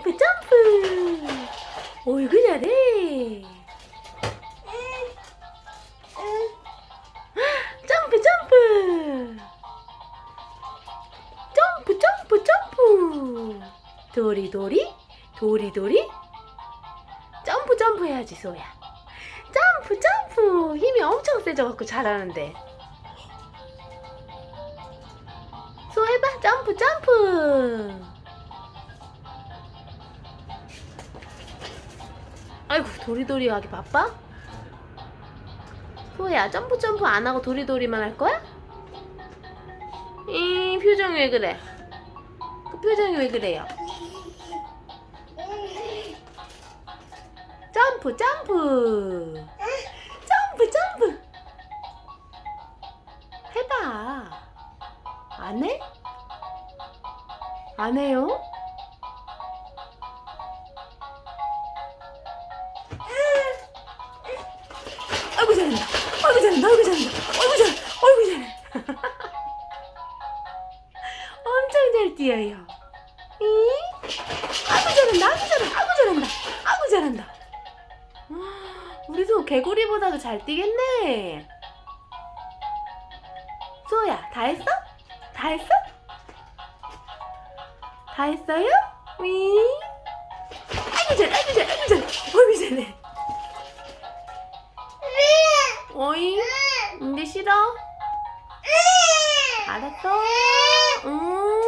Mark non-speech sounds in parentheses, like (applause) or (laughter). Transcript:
점프 점프. 어이구 잘해. 점프 점프. 점프 점프 점프. 도리도리 도리도리. 점프 점프 해야지 소야. 점프 점프. 힘이 엄청 세져갖고 잘하는데. 소 해봐. 점프 점프 아이고 도리도리 하기 바빠? 소야 점프 점프 안 하고 도리도리만 할 거야? 이 표정이 왜 그래? 그 표정이 왜 그래요? 점프 점프 점프 점프 해봐 안 해? 안 해요? 아이고 잘한다 아이고 잘한다 아이고 잘한다 아이고 잘 아이고 잘해 (laughs) 엄청 잘 뛰어요. 이? 아이고 잘한다. 아이고 잘한다. 아이고 잘한다. 아이고 잘한다. 우리 소 개구리보다도 잘 뛰겠네. 소야 다 했어? 다 했어? 다 했어요? 위 싫어? 알았어? 음